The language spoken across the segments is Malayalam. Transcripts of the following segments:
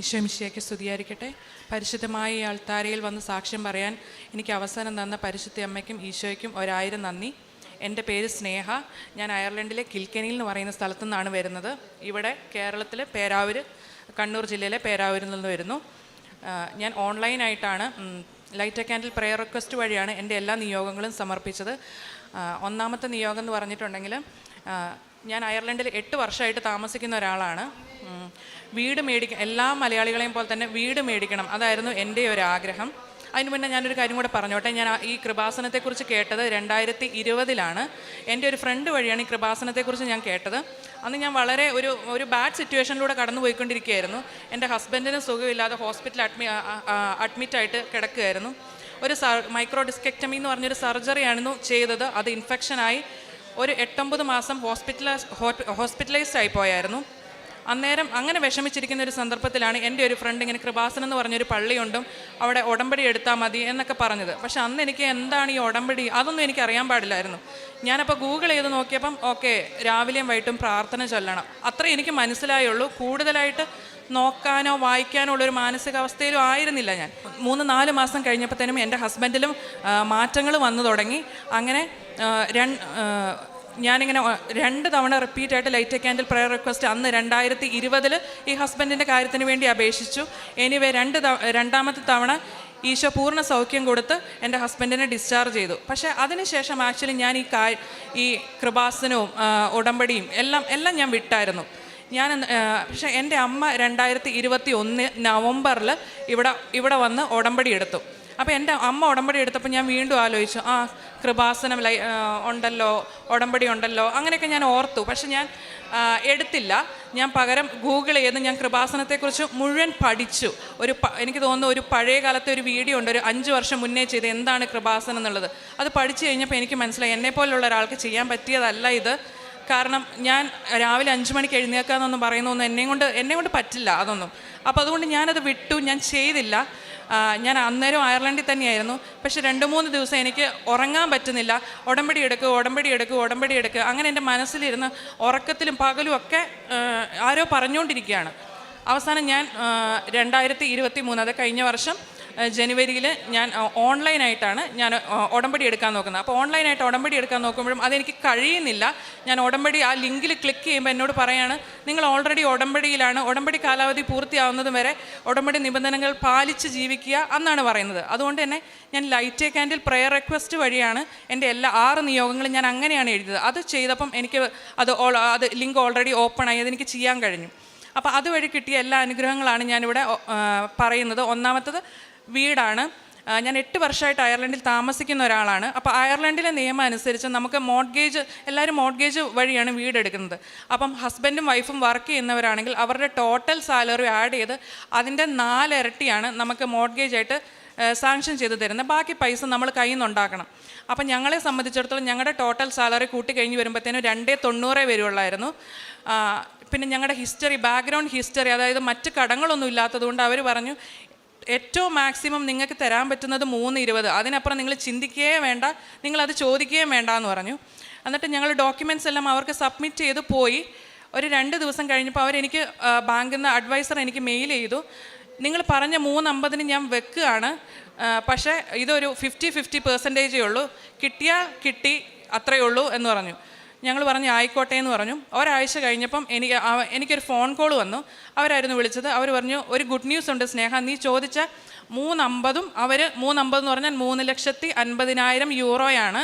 ഈശോമിശിയൊക്കെ സ്തുതിയായിരിക്കട്ടെ. പരിശുദ്ധമായ ഈ അൾത്താരയിൽ വന്ന് സാക്ഷ്യം പറയാൻ എനിക്ക് അവസരം തന്ന പരിശുദ്ധ അമ്മയ്ക്കും ഈശോയ്ക്കും ഒരായിരം നന്ദി. എന്റെ പേര് സ്നേഹ. ഞാൻ അയർലൻഡിലെ കിൽക്കനിയിൽ എന്ന് പറയുന്ന സ്ഥലത്തു നിന്നാണ് വരുന്നത്. ഇവിടെ കേരളത്തിലെ പേരാവൂർ കണ്ണൂർ ജില്ലയിലെ പേരാവൂരിൽ നിന്ന് വരുന്നു. ഞാൻ ഓൺലൈനായിട്ടാണ് ലൈറ്റ് ക്യാൻഡിൽ പ്രെയർ റിക്വസ്റ്റ് വഴിയാണ് എന്റെ എല്ലാ നിയോഗങ്ങളും സമർപ്പിച്ചത്. ഒന്നാമത്തെ നിയോഗം എന്ന് പറഞ്ഞിട്ടുണ്ടെങ്കിൽ ഞാൻ അയർലൻഡിൽ എട്ട് വർഷമായിട്ട് താമസിക്കുന്ന ഒരാളാണ്. വീട് മേടിക്കണം എല്ലാ മലയാളികളെയും പോലെ തന്നെ വീട് മേടിക്കണം. അതായിരുന്നു എന്റെ ഒരു ആഗ്രഹം അതിന് മുന്നേ ഞാനൊരു കാര്യം കൂടെ പറഞ്ഞോട്ടെ. ഞാൻ ഈ കൃപാസനത്തെക്കുറിച്ച് കേട്ടത് രണ്ടായിരത്തി ഇരുപതിലാണ് എന്റെ ഒരു ഫ്രണ്ട് വഴിയാണ് ഈ കൃപാസനത്തെക്കുറിച്ച് ഞാൻ കേട്ടത്. അന്ന് ഞാൻ വളരെ ഒരു ഒരു ബാഡ് സിറ്റുവേഷനിലൂടെ കടന്നു പോയിക്കൊണ്ടിരിക്കുകയായിരുന്നു എന്റെ ഹസ്ബൻഡിന് സുഖമില്ലാതെ ഹോസ്പിറ്റലിൽ അഡ്മി അഡ്മിറ്റായിട്ട് കിടക്കുകയായിരുന്നു. ഒരു സർ മൈക്രോ ഡിസ്കെക്ടമി എന്ന് പറഞ്ഞൊരു സർജറിയായിരുന്നു ചെയ്തത്. അത് ഇൻഫെക്ഷനായി. ഒരു എട്ടൊമ്പത് മാസം ഹോസ്പിറ്റലൈസ് ഹോസ്പിറ്റലൈസ്ഡ് ആയി പോയായിരുന്നു. അന്നേരം അങ്ങനെ വിഷമിച്ചിരിക്കുന്ന ഒരു സന്ദർഭത്തിലാണ് എന്റെ ഒരു ഫ്രണ്ട് ഇങ്ങനെ കൃപാസനം എന്ന് പറഞ്ഞൊരു പള്ളിയുണ്ടും അവിടെ ഉടമ്പടി എടുത്താൽ മതി എന്നൊക്കെ പറഞ്ഞത്. പക്ഷെ അന്ന് എനിക്ക് എന്താണ് ഈ ഉടമ്പടി? അതൊന്നും എനിക്ക് അറിയാൻ പാടില്ലായിരുന്നു. ഞാനപ്പോൾ ഗൂഗിൾ ചെയ്ത് നോക്കിയപ്പം ഓക്കെ രാവിലെയും വൈകിട്ടും പ്രാർത്ഥന ചൊല്ലണം. അത്രേ എനിക്ക് മനസ്സിലായുള്ളൂ. കൂടുതലായിട്ട് നോക്കാനോ വായിക്കാനോ ഉള്ളൊരു മാനസികാവസ്ഥയിലും ആയിരുന്നില്ല ഞാൻ. മൂന്ന് നാല് മാസം കഴിഞ്ഞപ്പോഴത്തേനും എന്റെ ഹസ്ബൻഡിലും മാറ്റങ്ങൾ വന്നു തുടങ്ങി. അങ്ങനെ രണ്ട് ഞാനിങ്ങനെ രണ്ട് തവണ റിപ്പീറ്റ് ആയിട്ട് ലൈറ്റ് ക്യാൻഡിൽ പ്രയർ റിക്വസ്റ്റ് അന്ന് രണ്ടായിരത്തി ഇരുപതിൽ ഈ ഹസ്ബൻഡിന്റെ കാര്യത്തിന് വേണ്ടി അപേക്ഷിച്ചു. എനിവേ രണ്ട് രണ്ടാമത്തെ തവണ ഈശോ പൂർണ സൗഖ്യം കൊടുത്ത് എന്റെ ഹസ്ബൻഡിനെ ഡിസ്ചാർജ് ചെയ്തു. പക്ഷേ അതിനുശേഷം ആക്ച്വലി ഞാൻ ഈ കാ ഈ കൃപാസനവും ഉടമ്പടിയും എല്ലാം എല്ലാം ഞാൻ വിട്ടായിരുന്നു. ഞാൻ പക്ഷെ എന്റെ അമ്മ രണ്ടായിരത്തി ഇരുപത്തി ഒന്ന് നവംബറിൽ ഇവിടെ ഇവിടെ വന്ന് ഉടമ്പടി എടുത്തു. അപ്പോൾ എന്റെ അമ്മ ഉടമ്പടി എടുത്തപ്പോൾ ഞാൻ വീണ്ടും ആലോചിച്ചു ആ കൃപാസനം ലൈ ഉണ്ടല്ലോ ഉടമ്പടി ഉണ്ടല്ലോ അങ്ങനെയൊക്കെ ഞാൻ ഓർത്തു. പക്ഷെ ഞാൻ എടുത്തില്ല. ഞാൻ പകരം ഗൂഗിൾ ചെയ്ത് ഞാൻ കൃപാസനത്തെക്കുറിച്ച് മുഴുവൻ പഠിച്ചു. ഒരു എനിക്ക് തോന്നുന്നു ഒരു പഴയ കാലത്തെ ഒരു വീഡിയോ ഉണ്ട് ഒരു അഞ്ച് വർഷം മുന്നേ ചെയ്ത് എന്താണ് കൃപാസനം എന്നുള്ളത്. അത് പഠിച്ചു കഴിഞ്ഞപ്പോൾ എനിക്ക് മനസ്സിലായി എന്നെ പോലുള്ള ഒരാൾക്ക് ചെയ്യാൻ പറ്റിയതല്ല ഇത്. കാരണം ഞാൻ രാവിലെ അഞ്ച് മണിക്ക് എഴുന്നേൽക്കാന്നൊന്നും പറയുന്നൊന്നും എന്നെ കൊണ്ട് എന്നെ കൊണ്ട് പറ്റില്ല അതൊന്നും. അപ്പോൾ അതുകൊണ്ട് ഞാനത് വിട്ടു ഞാൻ ചെയ്തില്ല. ഞാൻ അന്നേരം അയർലൻഡിൽ തന്നെയായിരുന്നു. പക്ഷേ രണ്ട് മൂന്ന് ദിവസം എനിക്ക് ഉറങ്ങാൻ പറ്റുന്നില്ല. ഉടമ്പടി എടുക്കുക ഉടമ്പടി എടുക്കുക ഉടമ്പടി എടുക്കുക അങ്ങനെ എന്റെ മനസ്സിലിരുന്ന് ഉറക്കത്തിലും പകലും ഒക്കെ ആരോ പറഞ്ഞുകൊണ്ടിരിക്കുകയാണ്. അവസാനം ഞാൻ രണ്ടായിരത്തി ഇരുപത്തി മൂന്ന് അത് കഴിഞ്ഞ വർഷം ജനുവരിയിൽ ഞാൻ ഓൺലൈനായിട്ടാണ് ഞാൻ ഉടമ്പടി എടുക്കാൻ നോക്കുന്നത്. അപ്പോൾ ഓൺലൈനായിട്ട് ഉടമ്പടി എടുക്കാൻ നോക്കുമ്പോഴും അതെനിക്ക് കഴിയുന്നില്ല. ഞാൻ ഉടമ്പടി ആ ലിങ്കിൽ ക്ലിക്ക് ചെയ്യുമ്പോൾ എന്നോട് പറയാണ് നിങ്ങൾ ഓൾറെഡി ഉടമ്പടിയിലാണ് ഉടമ്പടി കാലാവധി പൂർത്തിയാവുന്നതും വരെ ഉടമ്പടി നിബന്ധനകൾ പാലിച്ച് ജീവിക്കുക എന്നാണ് പറയുന്നത്. അതുകൊണ്ട് തന്നെ ഞാൻ ലൈറ്റ് ക്യാൻഡിൽ പ്രെയർ റിക്വസ്റ്റ് വഴിയാണ് എന്റെ എല്ലാ ആറ് നിയോഗങ്ങളും ഞാൻ അങ്ങനെയാണ് എഴുതിയത്. അത് ചെയ്തപ്പം എനിക്ക് അത് അത് ലിങ്ക് ഓൾറെഡി ഓപ്പൺ ആയി അതെനിക്ക് ചെയ്യാൻ കഴിഞ്ഞു. അപ്പോൾ അതുവഴി കിട്ടിയ എല്ലാ അനുഗ്രഹങ്ങളാണ് ഞാനിവിടെ പറയുന്നത്. ഒന്നാമത്തത് വീടാണ്. ഞാൻ എട്ട് വർഷമായിട്ട് അയർലൻഡിൽ താമസിക്കുന്ന ഒരാളാണ്. അപ്പോൾ അയർലൻഡിലെ നിയമം അനുസരിച്ച് നമുക്ക് മോഡ്ഗേജ് എല്ലാവരും മോഡ്ഗേജ് വഴിയാണ് വീടെടുക്കുന്നത് അപ്പം ഹസ്ബൻഡും വൈഫും വർക്ക് ചെയ്യുന്നവരാണെങ്കിൽ അവരുടെ ടോട്ടൽ സാലറി ആഡ് ചെയ്ത് അതിന്റെ നാലിരട്ടിയാണ് നമുക്ക് മോഡ്ഗേജ് ആയിട്ട് സാങ്ഷൻ ചെയ്ത് തരുന്നത്. ബാക്കി പൈസ നമ്മൾ കയ്യിൽ നിന്ന് ഉണ്ടാക്കണം. അപ്പം ഞങ്ങളെ സംബന്ധിച്ചിടത്തോളം ഞങ്ങളുടെ ടോട്ടൽ സാലറി കൂട്ടി കഴിഞ്ഞ് വരുമ്പോഴത്തേനും രണ്ടേ തൊണ്ണൂറേ വരുള്ളായിരുന്നു. ആ, പിന്നെ ഞങ്ങളുടെ ഹിസ്റ്ററി ബാക്ക്ഗ്രൗണ്ട് ഹിസ്റ്ററി അതായത് മറ്റ് കടങ്ങളൊന്നും ഇല്ലാത്തതുകൊണ്ട് അവർ പറഞ്ഞു ഏറ്റവും മാക്സിമം നിങ്ങൾക്ക് തരാൻ പറ്റുന്നത് മൂന്ന് ഇരുപത്. അതിനപ്പുറം നിങ്ങൾ ചിന്തിക്കുകയേ വേണ്ട. നിങ്ങളത് ചോദിക്കുകയും വേണ്ട എന്ന് പറഞ്ഞു. എന്നിട്ട് ഞങ്ങൾ ഡോക്യുമെന്റ്സ് എല്ലാം അവർക്ക് സബ്മിറ്റ് ചെയ്ത് പോയി. ഒരു രണ്ട് ദിവസം കഴിഞ്ഞപ്പോൾ അവരെനിക്ക് ബാങ്കിൽ നിന്ന് അഡ്വൈസർ എനിക്ക് മെയിൽ ചെയ്തു. നിങ്ങൾ പറഞ്ഞ മൂന്നമ്പതിന് ഞാൻ വെക്കുകയാണ്. പക്ഷേ ഇതൊരു ഫിഫ്റ്റി ഫിഫ്റ്റി പെർസെന്റേജേ ഉള്ളൂ. കിട്ടിയാൽ കിട്ടി അത്രയേ ഉള്ളൂ എന്ന് പറഞ്ഞു. ഞങ്ങൾ പറഞ്ഞു ആയിക്കോട്ടെ എന്ന് പറഞ്ഞു. ഒരാഴ്ച കഴിഞ്ഞപ്പം എനിക്ക് എനിക്കൊരു ഫോൺ കോൾ വന്നു. അവരായിരുന്നു വിളിച്ചത്. അവർ പറഞ്ഞു ഒരു ഗുഡ് ന്യൂസ് ഉണ്ട് സ്നേഹ നീ ചോദിച്ച മൂന്നമ്പതും അവർ മൂന്നമ്പത് എന്ന് പറഞ്ഞാൽ മൂന്ന് ലക്ഷത്തി അൻപതിനായിരം യൂറോയാണ്.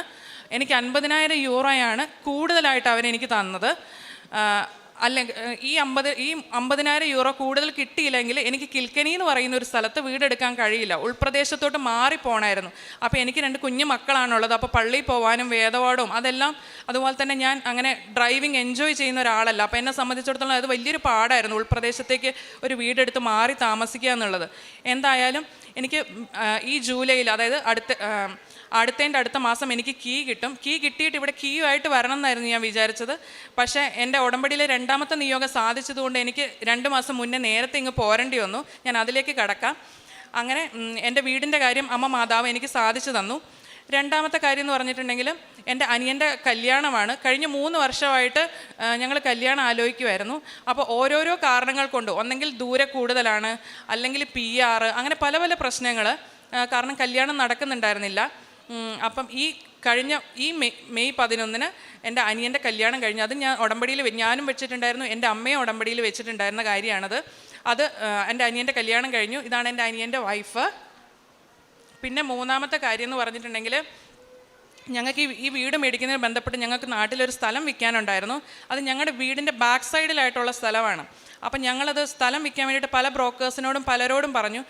എനിക്ക് അൻപതിനായിരം യൂറോയാണ് കൂടുതലായിട്ട് അവരെനിക്ക് തന്നത്. അല്ലെങ്കിൽ ഈ അമ്പത് ഈ അമ്പതിനായിരം യൂറോ കൂടുതൽ കിട്ടിയില്ലെങ്കിൽ എനിക്ക് കിൽക്കനി എന്ന് പറയുന്ന ഒരു സ്ഥലത്ത് വീടെടുക്കാൻ കഴിയില്ല. ഉൾപ്രദേശത്തോട്ട് മാറിപ്പോണായിരുന്നു അപ്പോൾ എനിക്ക് രണ്ട് കുഞ്ഞു മക്കളാണുള്ളത്. അപ്പോൾ പള്ളിയിൽ പോകാനും വേദപാഠവും അതെല്ലാം അതുപോലെ തന്നെ ഞാൻ അങ്ങനെ ഡ്രൈവിംഗ് എൻജോയ് ചെയ്യുന്ന ഒരാളല്ല. അപ്പോൾ എന്നെ സംബന്ധിച്ചിടത്തോളം അത് വലിയൊരു പാടായിരുന്നു ഉൾപ്രദേശത്തേക്ക് ഒരു വീടെടുത്ത് മാറി താമസിക്കുക എന്നുള്ളത് എന്തായാലും എനിക്ക് ഈ ജൂലൈയിൽ അതായത് അടുത്ത അടുത്തതിന്റെ അടുത്ത മാസം എനിക്ക് കീ കിട്ടും. കീ കിട്ടിയിട്ട് ഇവിടെ കീ ആയിട്ട് വരണം എന്നായിരുന്നു ഞാൻ വിചാരിച്ചത്. പക്ഷേ എന്റെ ഉടമ്പടിയിലെ രണ്ടാമത്തെ നിയോഗം സാധിച്ചതുകൊണ്ട് എനിക്ക് രണ്ട് മാസം മുന്നേ നേരത്തെ ഇങ്ങ് പോരേണ്ടി വന്നു. ഞാൻ അതിലേക്ക് കടക്കാം. അങ്ങനെ എന്റെ വീടിന്റെ കാര്യം അമ്മ മാതാവ് എനിക്ക് സാധിച്ചു തന്നു. രണ്ടാമത്തെ കാര്യം എന്ന് പറഞ്ഞിട്ടുണ്ടെങ്കിൽ എന്റെ അനിയന്റെ കല്യാണമാണ്. കഴിഞ്ഞ മൂന്ന് വർഷമായിട്ട് ഞങ്ങൾ കല്യാണം ആലോചിക്കുമായിരുന്നു അപ്പോൾ ഓരോരോ കാരണങ്ങൾ കൊണ്ട് ഒന്നെങ്കിൽ ദൂരെ കൂടുതലാണ് അല്ലെങ്കിൽ പി ആർ അങ്ങനെ പല പല പ്രശ്നങ്ങൾ കാരണം കല്യാണം നടക്കുന്നുണ്ടായിരുന്നില്ല. അപ്പം ഈ കഴിഞ്ഞ ഈ മെയ് മെയ് പതിനൊന്നിന് എന്റെ അനിയന്റെ കല്യാണം കഴിഞ്ഞു അത് ഞാൻ ഉടമ്പടിയിൽ ഞാനും വെച്ചിട്ടുണ്ടായിരുന്നു എന്റെ അമ്മയും ഉടമ്പടിയിൽ വെച്ചിട്ടുണ്ടായിരുന്ന കാര്യമാണത്. അത് എന്റെ അനിയന്റെ കല്യാണം കഴിഞ്ഞു ഇതാണ് എന്റെ അനിയന്റെ വൈഫ്. പിന്നെ മൂന്നാമത്തെ കാര്യം എന്ന് പറഞ്ഞിട്ടുണ്ടെങ്കിൽ ഞങ്ങൾക്ക് ഈ വീട് മേടിക്കുന്നതിന് ബന്ധപ്പെട്ട് ഞങ്ങൾക്ക് നാട്ടിലൊരു സ്ഥലം വിൽക്കാനുണ്ടായിരുന്നു. അത് ഞങ്ങളുടെ വീടിന്റെ ബാക്ക് സൈഡിലായിട്ടുള്ള സ്ഥലമാണ്. അപ്പം ഞങ്ങളത് സ്ഥലം വിൽക്കാൻ വേണ്ടിയിട്ട് പല ബ്രോക്കേഴ്സിനോടും പലരോടും പറഞ്ഞു.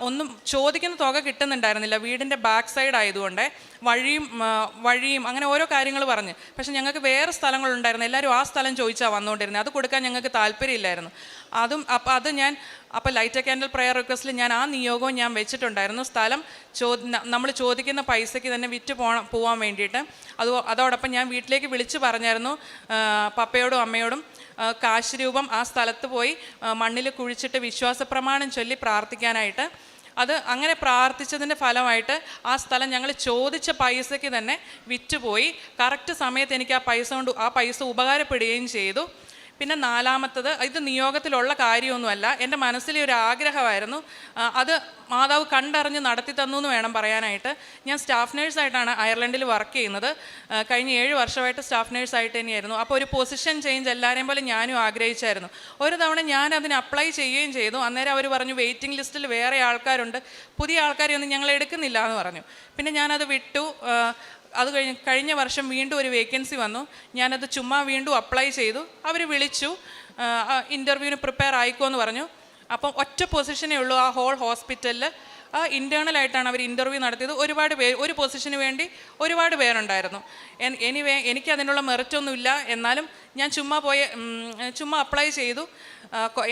ഒന്നും ചോദിക്കുന്ന തുക കിട്ടുന്നുണ്ടായിരുന്നില്ല. വീടിന്റെ ബാക്ക് സൈഡ് ആയതുകൊണ്ട് വഴിയും വഴിയും അങ്ങനെ ഓരോ കാര്യങ്ങൾ പറഞ്ഞ്. പക്ഷേ ഞങ്ങൾക്ക് വേറെ സ്ഥലങ്ങളുണ്ടായിരുന്നു. എല്ലാവരും ആ സ്ഥലം ചോദിച്ചാൽ വന്നുകൊണ്ടിരുന്നത്. അത് കൊടുക്കാൻ ഞങ്ങൾക്ക് താല്പര്യമില്ലായിരുന്നു. അതും അപ്പം അത് ഞാൻ അപ്പോൾ ലൈറ്റ് ക്യാൻഡൽ പ്രയർ റിക്വസ്റ്റിൽ ഞാൻ ആ നിയോഗവും ഞാൻ വെച്ചിട്ടുണ്ടായിരുന്നു. സ്ഥലം ചോ നമ്മൾ ചോദിക്കുന്ന പൈസയ്ക്ക് തന്നെ വിറ്റ് പോണം പോകാൻ വേണ്ടിയിട്ട്. അത് അതോടൊപ്പം ഞാൻ വീട്ടിലേക്ക് വിളിച്ചു പറഞ്ഞായിരുന്നു പപ്പയോടും അമ്മയോടും ആ, കാശ് രൂപം ആ സ്ഥലത്ത് പോയി മണ്ണിൽ കുഴിച്ചിട്ട് വിശ്വാസ പ്രമാണം ചൊല്ലി പ്രാർത്ഥിക്കാനായിട്ട്. അത് അങ്ങനെ പ്രാർത്ഥിച്ചതിന്റെ ഫലമായിട്ട് ആ സ്ഥലം ഞങ്ങൾ ചോദിച്ച പൈസയ്ക്ക് തന്നെ വിറ്റുപോയി കറക്റ്റ് സമയത്ത് എനിക്ക് ആ പൈസ കൊണ്ട് ആ പൈസ ഉപകാരപ്പെടുകയും ചെയ്തു. പിന്നെ നാലാമത്തത് ഇത് നിയോഗത്തിലുള്ള കാര്യമൊന്നുമല്ല. എന്റെ മനസ്സിലെ ഒരു ആഗ്രഹമായിരുന്നു. അത് മാതാവ് കണ്ടറിഞ്ഞ് നടത്തി തന്നു എന്ന് വേണം പറയാനായിട്ട്. ഞാൻ സ്റ്റാഫ് നേഴ്സായിട്ടാണ് അയർലൻഡിൽ വർക്ക് ചെയ്യുന്നത്. കഴിഞ്ഞ ഏഴ് വർഷമായിട്ട് സ്റ്റാഫ് നേഴ്സായിട്ട് തന്നെയായിരുന്നു. അപ്പോൾ ഒരു പൊസിഷൻ ചേഞ്ച് എല്ലാവരെയും പോലെ ഞാനും ആഗ്രഹിച്ചായിരുന്നു. ഒരു തവണ ഞാൻ അതിന് അപ്ലൈ ചെയ്യുകയും ചെയ്തു. അന്നേരം അവർ പറഞ്ഞു വെയിറ്റിംഗ് ലിസ്റ്റിൽ വേറെ ആൾക്കാരുണ്ട്. പുതിയ ആൾക്കാരെയൊന്നും ഞങ്ങൾ എടുക്കുന്നില്ല എന്ന് പറഞ്ഞു. പിന്നെ ഞാനത് വിട്ടു. അത് കഴിഞ്ഞ് കഴിഞ്ഞ വർഷം വീണ്ടും ഒരു വേക്കൻസി വന്നു. ഞാനത് ചുമ്മാ വീണ്ടും അപ്ലൈ ചെയ്തു. അവർ വിളിച്ചു ഇന്റർവ്യൂവിന് പ്രിപ്പയർ ആയിക്കോ എന്ന് പറഞ്ഞു. അപ്പം ഒറ്റ പൊസിഷനേ ഉള്ളൂ ആ ഹോൾ ഹോസ്പിറ്റലിൽ ആ ഇന്റേർണലായിട്ടാണ് അവർ ഇന്റർവ്യൂ നടത്തിയത്. ഒരുപാട് പേര് ഒരു പൊസിഷന് വേണ്ടി ഒരുപാട് പേരുണ്ടായിരുന്നു. എനിവേ എനിക്ക് അതിനുള്ള മെറിറ്റൊന്നുമില്ല എന്നാലും ഞാൻ ചുമ്മാ പോയ ചുമ്മാ അപ്ലൈ ചെയ്തു.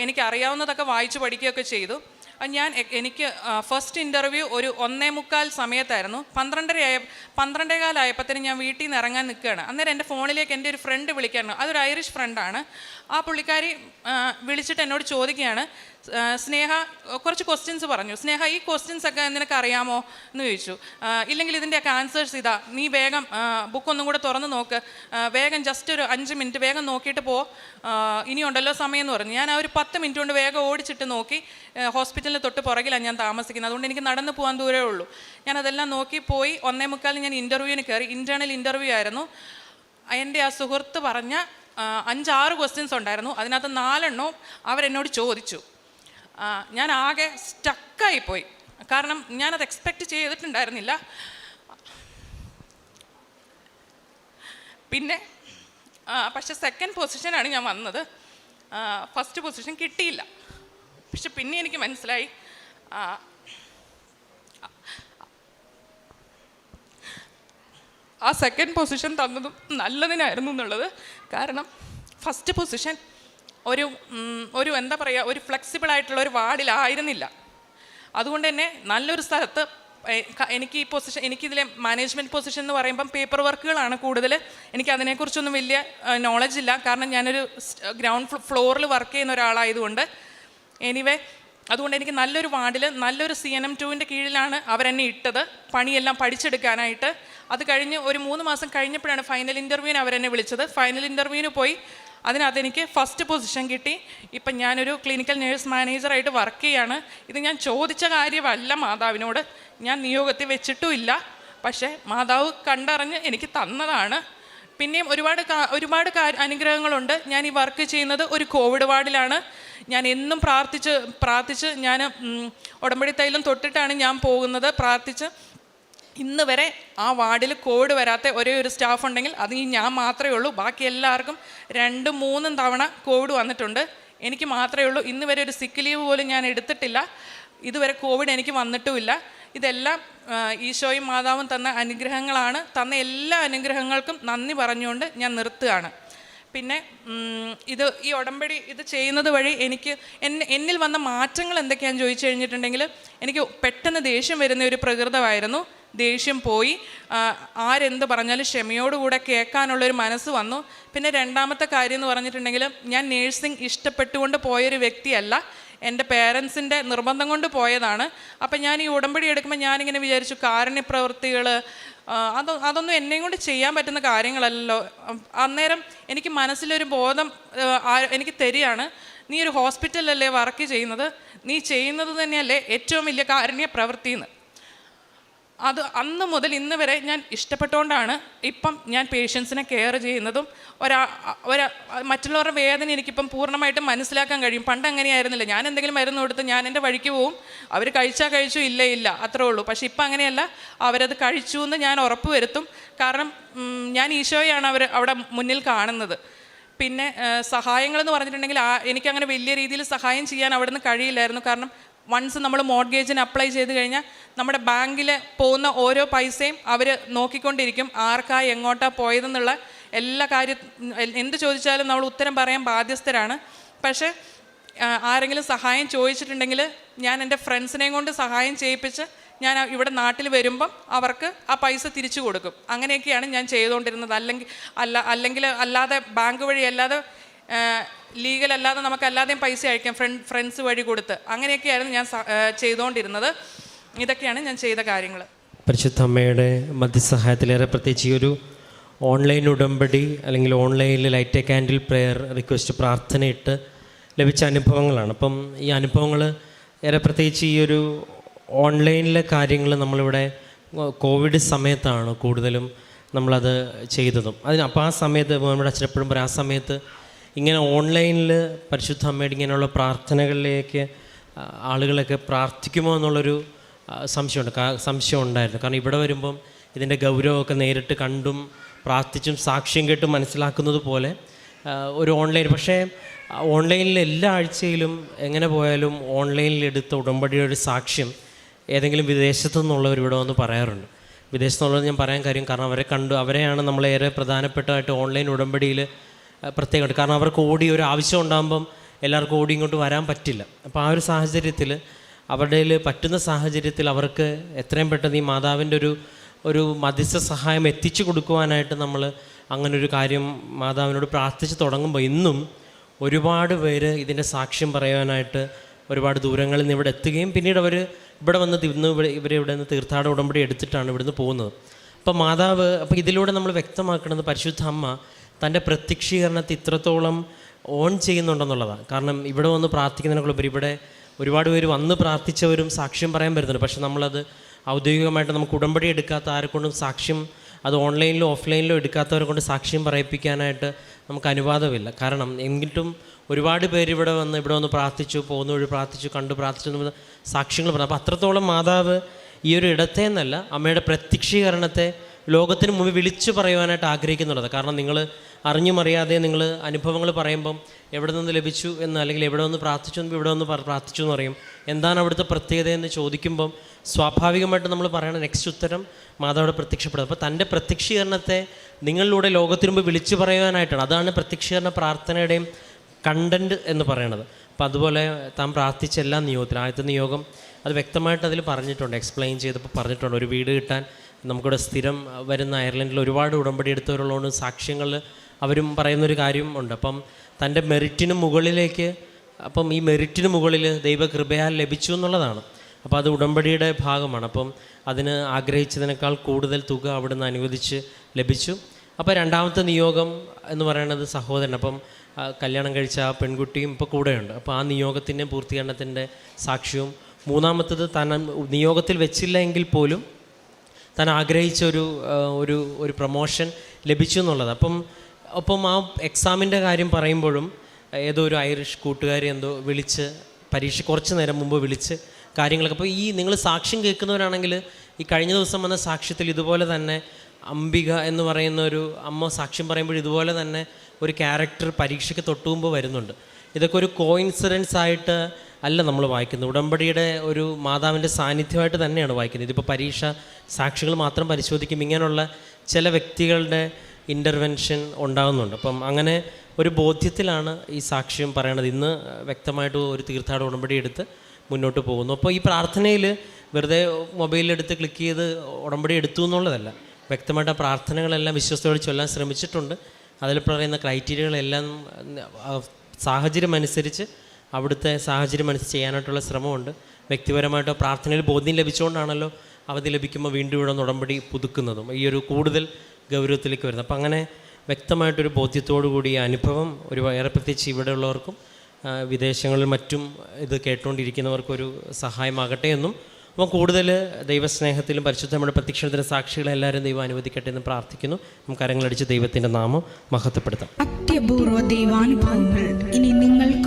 എനിക്കറിയാവുന്നതൊക്കെ വായിച്ച് പഠിക്കുകയൊക്കെ ചെയ്തു. ഞാൻ എനിക്ക് ഫസ്റ്റ് ഇന്റർവ്യൂ ഒരു ഒന്നേ മുക്കാൽ സമയത്തായിരുന്നു. പന്ത്രണ്ടര ആയ പന്ത്രണ്ടേ കാലായപ്പോഴത്തേനും ഞാൻ വീട്ടിൽ നിന്ന് ഇറങ്ങാൻ നിൽക്കുകയാണ്. അന്നേരം എന്റെ ഫോണിലേക്ക് എന്റെ ഒരു ഫ്രണ്ട് വിളിക്കാണ് അതൊരു ഐറിഷ് ഫ്രണ്ടാണ് ആ പുള്ളിക്കാരി വിളിച്ചിട്ട് എന്നോട് ചോദിക്കുകയാണ് സ്നേഹ കുറച്ച് ക്വസ്റ്റ്യൻസ് പറഞ്ഞു. സ്നേഹ ഈ ക്വസ്റ്റ്യൻസ് ഒക്കെ നിനക്ക് അറിയാമോ എന്ന് ചോദിച്ചു. ഇല്ലെങ്കിൽ ഇതിന്റെയൊക്കെ ആൻസേഴ്സ് ഇതാ. നീ വേഗം ബുക്ക് ഒന്നും കൂടെ തുറന്ന് നോക്ക്. വേഗം ജസ്റ്റ് ഒരു അഞ്ച് മിനിറ്റ് വേഗം നോക്കിയിട്ട് പോ. ഇനിയുണ്ടല്ലോ സമയം എന്ന് പറഞ്ഞു. ഞാൻ ആ ഒരു പത്ത് മിനിറ്റ് കൊണ്ട് വേഗം ഓടിച്ചിട്ട് നോക്കി ഹോസ്പിറ്റലിന് തൊട്ട് പുറകിലാണ് ഞാൻ താമസിക്കുന്നത്. അതുകൊണ്ട് എനിക്ക് നടന്നു പോകാൻ ദൂരമേ ഉള്ളൂ. ഞാൻ അതെല്ലാം നോക്കി പോയി ഒന്നേ മുക്കാലിന് ഞാൻ ഇന്റർവ്യൂവിന് കയറി. ഇന്റേർണൽ ഇന്റർവ്യൂ ആയിരുന്നു. എന്റെ ആ സുഹൃത്ത് പറഞ്ഞ അഞ്ചാറ് ക്വസ്റ്റ്യൻസ് ഉണ്ടായിരുന്നു. അതിനകത്ത് നാലെണ്ണവും അവരെന്നോട് ചോദിച്ചു. ഞാൻ ആകെ സ്റ്റക്കായി പോയി. കാരണം ഞാനത് എക്സ്പെക്റ്റ് ചെയ്തിട്ടുണ്ടായിരുന്നില്ല. പിന്നെ പക്ഷെ സെക്കൻഡ് പൊസിഷനാണ് ഞാൻ വന്നത്. ഫസ്റ്റ് പൊസിഷൻ കിട്ടിയില്ല. പക്ഷെ പിന്നെ എനിക്ക് മനസ്സിലായി. ആ, സെക്കൻഡ് പൊസിഷൻ തന്നതും നല്ലതിനായിരുന്നു എന്നുള്ളത്. കാരണം ഫസ്റ്റ് പൊസിഷൻ ഒരു ഒരു എന്താ പറയുക ഒരു ഫ്ലെക്സിബിൾ ആയിട്ടുള്ള ഒരു വാർഡിലായിരുന്നില്ല. അതുകൊണ്ട് തന്നെ നല്ലൊരു സ്ഥലത്ത് എനിക്ക് ഈ പൊസിഷൻ എനിക്കിതിലെ മാനേജ്മെന്റ് പൊസിഷൻ എന്ന് പറയുമ്പം പേപ്പർ വർക്കുകളാണ് കൂടുതൽ എനിക്ക് അതിനെക്കുറിച്ചൊന്നും വലിയ നോളജ് ഇല്ല. കാരണം ഞാനൊരു ഗ്രൗണ്ട് ഫ്ലോറിൽ വർക്ക് ചെയ്യുന്ന ഒരാളായതുകൊണ്ട് എനിവേ അതുകൊണ്ട് എനിക്ക് നല്ലൊരു വാർഡിൽ നല്ലൊരു സി എൻ എം ടുവിന്റെ കീഴിലാണ് അവരെന്നെ ഇട്ടത്. പണിയെല്ലാം പഠിച്ചെടുക്കാനായിട്ട്. അത് കഴിഞ്ഞ് ഒരു മൂന്ന് മാസം കഴിഞ്ഞപ്പോഴാണ് ഫൈനൽ ഇന്റർവ്യൂവിന് അവരെന്നെ വിളിച്ചത്. ഫൈനൽ ഇന്റർവ്യൂവിന് പോയി. അതിനകത്ത് എനിക്ക് ഫസ്റ്റ് പൊസിഷൻ കിട്ടി. ഇപ്പം ഞാനൊരു ക്ലിനിക്കൽ നേഴ്സ് മാനേജറായിട്ട് വർക്ക് ചെയ്യാണ്. ഇത് ഞാൻ ചോദിച്ച കാര്യമല്ല മാതാവിനോട്. ഞാൻ നിയോഗത്തിൽ വെച്ചിട്ടുമില്ല പക്ഷേ മാതാവ് കണ്ടറിഞ്ഞ് എനിക്ക് തന്നതാണ്. പിന്നെയും ഒരുപാട് ഒരുപാട് അനുഗ്രഹങ്ങളുണ്ട്. ഞാൻ ഈ വർക്ക് ചെയ്യുന്നത് ഒരു കോവിഡ് വാർഡിലാണ്. ഞാൻ എന്നും പ്രാർത്ഥിച്ച് പ്രാർത്ഥിച്ച് ഞാൻ ഉടമ്പടി തൈലം തൊട്ടിട്ടാണ് ഞാൻ പോകുന്നത്. പ്രാർത്ഥിച്ച് ഇന്ന് വരെ ആ വാർഡിൽ കോവിഡ് വരാത്ത ഒരേ ഒരു സ്റ്റാഫ് ഉണ്ടെങ്കിൽ അത് ഞാൻ മാത്രമേ ഉള്ളൂ. ബാക്കി എല്ലാവർക്കും രണ്ടും മൂന്നും തവണ കോവിഡ് വന്നിട്ടുണ്ട്. എനിക്ക് മാത്രമേ ഉള്ളൂ. ഇന്ന് വരെ ഒരു സിക്ക് ലീവ് പോലും ഞാൻ എടുത്തിട്ടില്ല. ഇതുവരെ കോവിഡ് എനിക്ക് വന്നിട്ടുമില്ല. ഇതെല്ലാം ഈശോയും മാതാവും തന്ന അനുഗ്രഹങ്ങളാണ്. തന്ന എല്ലാ അനുഗ്രഹങ്ങൾക്കും നന്ദി പറഞ്ഞുകൊണ്ട് ഞാൻ നിർത്തുകയാണ്. പിന്നെ ഇത് ഈ ഉടമ്പടി ഇത് ചെയ്യുന്നത് വഴി എനിക്ക് എന്നെ എന്നിൽ വന്ന മാറ്റങ്ങൾ എന്തൊക്കെയാണെന്ന് ചോദിച്ചു കഴിഞ്ഞിട്ടുണ്ടെങ്കിൽ എനിക്ക് പെട്ടെന്ന് ദേഷ്യം വരുന്ന ഒരു പ്രകൃതമായിരുന്നു. ദേഷ്യം പോയി. ആരെന്ത് പറഞ്ഞാലും ക്ഷമയോടുകൂടെ കേൾക്കാനുള്ളൊരു മനസ്സ് വന്നു. പിന്നെ രണ്ടാമത്തെ കാര്യം എന്ന് പറഞ്ഞിട്ടുണ്ടെങ്കിൽ ഞാൻ നേഴ്സിംഗ് ഇഷ്ടപ്പെട്ടുകൊണ്ട് പോയൊരു വ്യക്തിയല്ല. എന്റെ പേരൻസിന്റെ നിർബന്ധം കൊണ്ട് പോയതാണ്. അപ്പം ഞാൻ ഈ ഉടമ്പടി എടുക്കുമ്പോൾ ഞാനിങ്ങനെ വിചാരിച്ചു കാരുണ്യ പ്രവൃത്തികൾ ആ, അത് അതൊന്നും എന്നെയും കൊണ്ട് ചെയ്യാൻ പറ്റുന്ന കാര്യങ്ങളല്ലോ അന്നേരം എനിക്ക് മനസ്സിലൊരു ബോധം എനിക്ക് തരികയാണ്. നീ ഒരു ഹോസ്പിറ്റലല്ലേ വർക്ക് ചെയ്യുന്നത്? നീ ചെയ്യുന്നത് തന്നെയല്ലേ ഏറ്റവും വലിയ കാരുണ്യ പ്രവൃത്തിന്ന് അത് അന്ന് മുതൽ ഇന്ന് വരെ ഞാൻ ഇഷ്ടപ്പെട്ടുകൊണ്ടാണ് ഇപ്പം ഞാൻ പേഷ്യൻസിനെ കെയർ ചെയ്യുന്നതും ഒരാ ഒരാ മറ്റുള്ളവരുടെ വേദന എനിക്കിപ്പം പൂർണമായിട്ടും മനസ്സിലാക്കാൻ കഴിയും. പണ്ട് അങ്ങനെയായിരുന്നില്ല ഞാൻ എന്തെങ്കിലും മരുന്ന് കൊടുത്ത് ഞാൻ എന്റെ വഴിക്ക് പോവും. അവർ കഴിച്ചാൽ കഴിച്ചു ഇല്ല ഇല്ല അത്രേ ഉള്ളൂ. പക്ഷേ ഇപ്പം അങ്ങനെയല്ല. അവരത് കഴിച്ചു എന്ന് ഞാൻ ഉറപ്പ് വരുത്തും. കാരണം ഞാൻ ഈശോയാണ് അവർ അവിടെ മുന്നിൽ കാണുന്നത്. പിന്നെ സഹായങ്ങളെന്ന് പറഞ്ഞിട്ടുണ്ടെങ്കിൽ എനിക്കങ്ങനെ വലിയ രീതിയിൽ സഹായം ചെയ്യാൻ അവിടെ നിന്ന് കഴിയില്ലായിരുന്നു. കാരണം വൺസ് നമ്മൾ മോഡ്ഗേജിന് അപ്ലൈ ചെയ്ത് കഴിഞ്ഞാൽ നമ്മുടെ ബാങ്കിൽ പോകുന്ന ഓരോ പൈസയും അവർ നോക്കിക്കൊണ്ടിരിക്കും. ആർക്കാ എങ്ങോട്ടാ പോയതെന്നുള്ള എല്ലാ കാര്യം എന്ത് ചോദിച്ചാലും നമ്മൾ ഉത്തരം പറയാൻ ബാധ്യസ്ഥരാണ്. പക്ഷേ ആരെങ്കിലും സഹായം ചോദിച്ചിട്ടുണ്ടെങ്കിൽ ഞാൻ എന്റെ ഫ്രണ്ട്സിനെയും കൊണ്ട് സഹായം ചെയ്യിപ്പിച്ച് ഞാൻ ഇവിടെ നാട്ടിൽ വരുമ്പം അവർക്ക് ആ പൈസ തിരിച്ചു കൊടുക്കും. അങ്ങനെയൊക്കെയാണ് ഞാൻ ചെയ്തുകൊണ്ടിരുന്നത്. അല്ലെങ്കിൽ അല്ല അല്ലെങ്കിൽ അല്ലാതെ ബാങ്ക് വഴി അല്ലാതെ ലീഗൽ അല്ലാതെ നമുക്ക് അല്ലാതെയും പൈസ അയക്കാം. ഫ്രണ്ട് ഫ്രണ്ട്സ് വഴി കൊടുത്ത്. അങ്ങനെയൊക്കെയായിരുന്നു ഞാൻ ചെയ്തുകൊണ്ടിരുന്നത് ഇതൊക്കെയാണ് ഞാൻ ചെയ്ത കാര്യങ്ങൾ പരിശുദ്ധ അമ്മയുടെ മധ്യസഹായത്തിലേറെ പ്രത്യേകിച്ച് ഈ ഒരു ഓൺലൈൻ ഉടമ്പടി അല്ലെങ്കിൽ ഓൺലൈനിൽ light a candle prayer request പ്രാർത്ഥനയിട്ട് ലഭിച്ച അനുഭവങ്ങളാണ്. അപ്പം ഈ അനുഭവങ്ങൾ ഏറെ പ്രത്യേകിച്ച് ഈ ഒരു ഓൺലൈനിലെ കാര്യങ്ങൾ നമ്മളിവിടെ കോവിഡ് സമയത്താണ് കൂടുതലും നമ്മളത് ചെയ്തതും. അതിന് അപ്പോൾ ആ സമയത്ത് നമ്മുടെ അച്ഛനെപ്പോഴും പറയും ആ സമയത്ത് ഇങ്ങനെ ഓൺലൈനിൽ പരിശുദ്ധ അമ്മയുടെ ഇങ്ങനെയുള്ള പ്രാർത്ഥനകളിലേക്ക് ആളുകളൊക്കെ പ്രാർത്ഥിക്കുമോ എന്നുള്ളൊരു സംശയമുണ്ട്. സംശയം ഉണ്ടായിരുന്നു. കാരണം ഇവിടെ വരുമ്പം ഇതിന്റെ ഗൗരവമൊക്കെ നേരിട്ട് കണ്ടും പ്രാർത്ഥിച്ചും സാക്ഷ്യം കേട്ടും മനസ്സിലാക്കുന്നത് പോലെ ഒരു ഓൺലൈൻ. പക്ഷേ ഓൺലൈനിൽ എല്ലാ ആഴ്ചയിലും എങ്ങനെ പോയാലും ഓൺലൈനിൽ എടുത്ത ഉടമ്പടിയുടെ ഒരു സാക്ഷ്യം ഏതെങ്കിലും വിദേശത്തു നിന്നുള്ളവർ ഇവിടെ വന്ന് പറയാറുണ്ട്. വിദേശത്തുള്ളത് ഞാൻ പറയാൻ കാര്യം കാരണം അവരെ കണ്ടു. അവരെയാണ് നമ്മളേറെ പ്രധാനപ്പെട്ടതായിട്ട് ഓൺലൈൻ ഉടമ്പടിയിൽ പ്രത്യേകമായിട്ട്. കാരണം അവർക്ക് ഓടി ഒരു ആവശ്യം ഉണ്ടാകുമ്പം എല്ലാവർക്കും ഓടി ഇങ്ങോട്ട് വരാൻ പറ്റില്ല. അപ്പോൾ ആ ഒരു സാഹചര്യത്തിൽ അവരുടെ പറ്റുന്ന സാഹചര്യത്തിൽ അവർക്ക് എത്രയും പെട്ടെന്ന് ഈ മാതാവിന്റെ ഒരു ഒരു മധ്യസ്ഥ സഹായം എത്തിച്ചു കൊടുക്കുവാനായിട്ട് നമ്മൾ അങ്ങനൊരു കാര്യം മാതാവിനോട് പ്രാർത്ഥിച്ച് തുടങ്ങുമ്പോൾ ഇന്നും ഒരുപാട് പേര് ഇതിന്റെ സാക്ഷ്യം പറയാനായിട്ട് ഒരുപാട് ദൂരങ്ങളിൽ നിന്ന് ഇവിടെ എത്തുകയും പിന്നീട് അവർ ഇവിടെ വന്ന് ഇന്ന് ഇവിടെ ഇവർ ഇവിടെ നിന്ന് തീർത്ഥാടന ഉടമ്പടി എടുത്തിട്ടാണ് ഇവിടുന്ന് പോകുന്നത്. അപ്പോൾ മാതാവ് അപ്പോൾ ഇതിലൂടെ നമ്മൾ വ്യക്തമാക്കുന്നത് പരിശുദ്ധ അമ്മ തന്റെ പ്രത്യക്ഷീകരണത്തെ ഇത്രത്തോളം ഓൺ ചെയ്യുന്നുണ്ടെന്നുള്ളതാണ്. കാരണം ഇവിടെ വന്ന് പ്രാർത്ഥിക്കുന്നതിനൊക്കെ ഇവിടെ ഒരുപാട് പേര് വന്ന് പ്രാർത്ഥിച്ചവരും സാക്ഷ്യം പറയാൻ വരുന്നുണ്ട് പക്ഷെ നമ്മളത് ഔദ്യോഗികമായിട്ട് നമുക്ക് ഉടമ്പടി എടുക്കാത്ത ആരെക്കൊണ്ടും സാക്ഷ്യം അത് ഓൺലൈനിലോ ഓഫ്ലൈനിലോ എടുക്കാത്തവരെ കൊണ്ട് സാക്ഷ്യം പറയിപ്പിക്കാനായിട്ട് നമുക്ക് അനുവാദമില്ല. കാരണം എന്നിട്ടും ഒരുപാട് പേര് ഇവിടെ വന്ന് ഇവിടെ വന്ന് പ്രാർത്ഥിച്ചു പോകുന്ന വഴി പ്രാർത്ഥിച്ചു കണ്ടു പ്രാർത്ഥിച്ചു എന്ന് സാക്ഷ്യങ്ങൾ പറഞ്ഞു. അപ്പോൾ അത്രത്തോളം മാതാവ് ഈ ഒരു ഇടത്തെ എന്നല്ല അമ്മയുടെ പ്രത്യക്ഷീകരണത്തെ ലോകത്തിന് മുമ്പ് വിളിച്ചു പറയുവാനായിട്ട് ആഗ്രഹിക്കുന്നുള്ളത്. കാരണം നിങ്ങൾ അറിഞ്ഞും അറിയാതെ നിങ്ങൾ അനുഭവങ്ങൾ പറയുമ്പം എവിടെ നിന്ന് ലഭിച്ചു എന്ന് അല്ലെങ്കിൽ എവിടെ നിന്ന് പ്രാർത്ഥിച്ചു എന്ന് ഇവിടെ നിന്ന് പ്രാർത്ഥിച്ചു എന്ന് പറയും. എന്താണ് അവിടുത്തെ പ്രത്യേകത എന്ന് ചോദിക്കുമ്പം സ്വാഭാവികമായിട്ട് നമ്മൾ പറയണ നെക്സ്റ്റ് ഉത്തരം മാതാവിടെ പ്രത്യക്ഷപ്പെടുന്നത് അപ്പോൾ തന്റെ പ്രത്യക്ഷീകരണത്തെ നിങ്ങളിലൂടെ ലോകത്തിന് മുമ്പ് വിളിച്ചു പറയുവാനായിട്ടാണ്. അതാണ് പ്രത്യക്ഷീകരണ പ്രാർത്ഥനയുടെയും കണ്ടന്റ് എന്ന് പറയണത്. അപ്പം അതുപോലെ താൻ പ്രാർത്ഥിച്ചെല്ലാം എല്ലാ നിയോഗത്തിലും ആദ്യത്തെ നിയോഗം അത് വ്യക്തമായിട്ട് അതിൽ പറഞ്ഞിട്ടുണ്ട് എക്സ്പ്ലെയിൻ ചെയ്തപ്പോൾ പറഞ്ഞിട്ടുണ്ട്. ഒരു വീട് കിട്ടാൻ നമുക്കിവിടെ സ്ഥിരം വരുന്ന അയർലൻഡിൽ ഒരുപാട് ഉടമ്പടി എടുത്തവരുള്ളതുകൊണ്ട് സാക്ഷ്യങ്ങൾ അവരും പറയുന്നൊരു കാര്യം ഉണ്ട്. അപ്പം തന്റെ മെറിറ്റിന് മുകളിലേക്ക് അപ്പം ഈ മെറിറ്റിന് മുകളിൽ ദൈവകൃപയാൽ ലഭിച്ചു എന്നുള്ളതാണ്. അപ്പോൾ അത് ഉടമ്പടിയുടെ ഭാഗമാണ്. അപ്പം അതിന് ആഗ്രഹിച്ചതിനേക്കാൾ കൂടുതൽ തുക അവിടുന്ന് അനുവദിച്ച് ലഭിച്ചു. അപ്പോൾ രണ്ടാമത്തെ നിയോഗം എന്ന് പറയുന്നത് സഹോദരൻ. അപ്പം കല്യാണം കഴിച്ച ആ പെൺകുട്ടിയും ഇപ്പോൾ കൂടെയുണ്ട്. അപ്പോൾ ആ നിയോഗത്തിന്റെ പൂർത്തീകരണത്തിന്റെ സാക്ഷ്യവും മൂന്നാമത്തത് താൻ നിയോഗത്തിൽ വെച്ചില്ല എങ്കിൽ പോലും താൻ ആഗ്രഹിച്ച ഒരു ഒരു ഒരു പ്രൊമോഷൻ ലഭിച്ചു എന്നുള്ളത്. അപ്പം ഒപ്പം ആ എക്സാമിന്റെ കാര്യം പറയുമ്പോഴും ഏതോ ഒരു ഐറിഷ് കൂട്ടുകാരി എന്തോ വിളിച്ച് പരീക്ഷ കുറച്ച് നേരം മുമ്പ് വിളിച്ച് കാര്യങ്ങളൊക്കെ. അപ്പോൾ ഈ നിങ്ങൾ സാക്ഷ്യം കേൾക്കുന്നവരാണെങ്കിൽ ഈ കഴിഞ്ഞ ദിവസം വന്ന സാക്ഷ്യത്തിൽ ഇതുപോലെ തന്നെ അംബിക എന്ന് പറയുന്ന ഒരു അമ്മ സാക്ഷ്യം പറയുമ്പോൾ ഇതുപോലെ തന്നെ ഒരു ക്യാരക്ടർ പരീക്ഷയ്ക്ക് തൊട്ടുമുമ്പ് വരുന്നുണ്ട്. ഇതൊക്കെ ഒരു കോയിൻസിഡൻസ് ആയിട്ട് അല്ല നമ്മൾ വായിക്കുന്നത്. ഉടമ്പടിയുടെ ഒരു മാതാവിന്റെ സാന്നിധ്യമായിട്ട് തന്നെയാണ് വായിക്കുന്നത്. ഇതിപ്പോൾ പരീക്ഷ സാക്ഷികൾ മാത്രം പരിശോധിക്കും. ഇങ്ങനെയുള്ള ചില വ്യക്തികളുടെ ഇന്റർവെൻഷൻ ഉണ്ടാകുന്നുണ്ട്. അപ്പം അങ്ങനെ ഒരു ബോധ്യത്തിലാണ് ഈ സാക്ഷ്യം പറയണത്. ഇന്ന് വ്യക്തമായിട്ട് ഒരു തീർത്ഥാട ഉടമ്പടി എടുത്ത് മുന്നോട്ട് പോകുന്നു. അപ്പോൾ ഈ പ്രാർത്ഥനയിൽ വെറുതെ മൊബൈലിലെടുത്ത് ക്ലിക്ക് ചെയ്ത് ഉടമ്പടി എടുത്തു എന്നുള്ളതല്ല. വ്യക്തമായിട്ട് ആ പ്രാർത്ഥനകളെല്ലാം വിശ്വസ്തയോടെ ചൊല്ലാൻ ശ്രമിച്ചിട്ടുണ്ട്. അതിൽ പറയുന്ന ക്രൈറ്റീരിയകളെല്ലാം സാഹചര്യം അനുസരിച്ച് അവിടുത്തെ സാഹചര്യം അനുസരിച്ച് ചെയ്യാനായിട്ടുള്ള ശ്രമമുണ്ട്. വ്യക്തിപരമായിട്ടോ പ്രാർത്ഥനയിൽ ബോധ്യം ലഭിച്ചുകൊണ്ടാണല്ലോ അവധി ലഭിക്കുമ്പോൾ വീണ്ടും ഇവിടെ ഉടമ്പടി പുതുക്കുന്നതും. ഈ ഒരു കൂടുതൽ ഗൗരവത്തിലേക്ക് വരുന്നത്. അപ്പം അങ്ങനെ വ്യക്തമായിട്ടൊരു ബോധ്യത്തോടു കൂടി ഈ അനുഭവം ഒരു ഏറെ പ്രത്യേകിച്ച് ഇവിടെയുള്ളവർക്കും വിദേശങ്ങളിൽ മറ്റും ഇത് കേട്ടുകൊണ്ടിരിക്കുന്നവർക്കൊരു സഹായമാകട്ടെ എന്നും അപ്പോൾ കൂടുതൽ ദൈവസ്നേഹത്തിലും പരിശുദ്ധ നമ്മുടെ പ്രത്യക്ഷണത്തിന്റെ സാക്ഷികളെ എല്ലാവരും ദൈവം അനുവദിക്കട്ടെ എന്ന് പ്രാർത്ഥിക്കുന്നു. നമുക്ക് കരങ്ങളടിച്ച് ദൈവത്തിന്റെ നാമം മഹത്വപ്പെടുത്താം. അത്യപൂർവ ദൈവാനുഭവങ്ങൾ. ഇനി നിങ്ങൾക്കും